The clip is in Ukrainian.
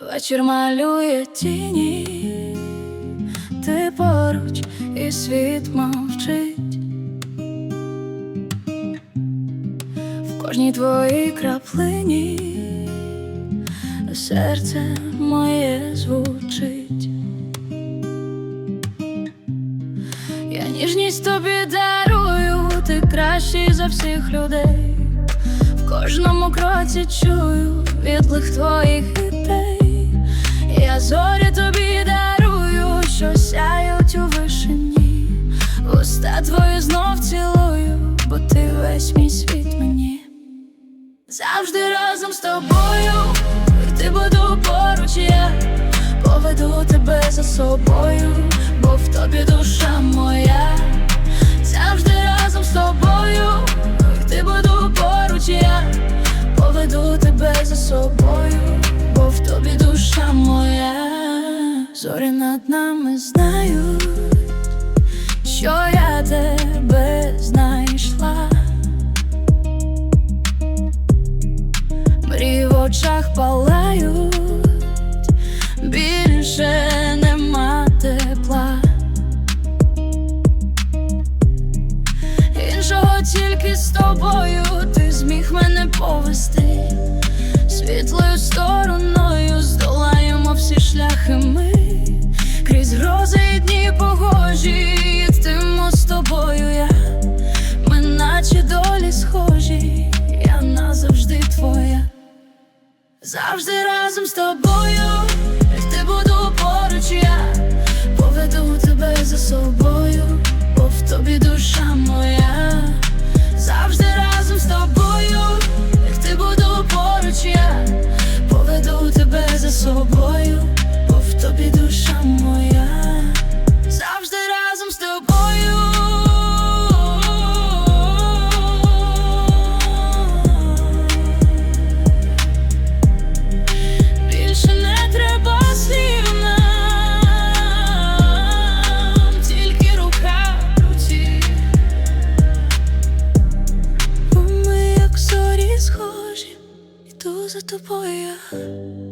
Вечір малює тіні, ти поруч і світ мовчить. В кожній твоїй краплині серце моє звучить. Я ніжність тобі дарую, ти кращий за всіх людей. В кожному кроці чую відлих твоїх зорі тобі дарую, що сяють у вишині. Уста твої знов цілую, бо ти весь мій світ мені. Завжди разом з тобою, ти буду поруч я поведу тебе за собою, бо в Зорі над нами знають, що я тебе знайшла. Мрії в очах палають, більше нема тепла. Іншого тільки з тобою Завжди разом з тобою, як ти буду поруч я поведу тебе за собою, бо в тобі душа моя. Завжди разом з тобою, як ти буду поруч я поведу тебе за собою, за тобою я.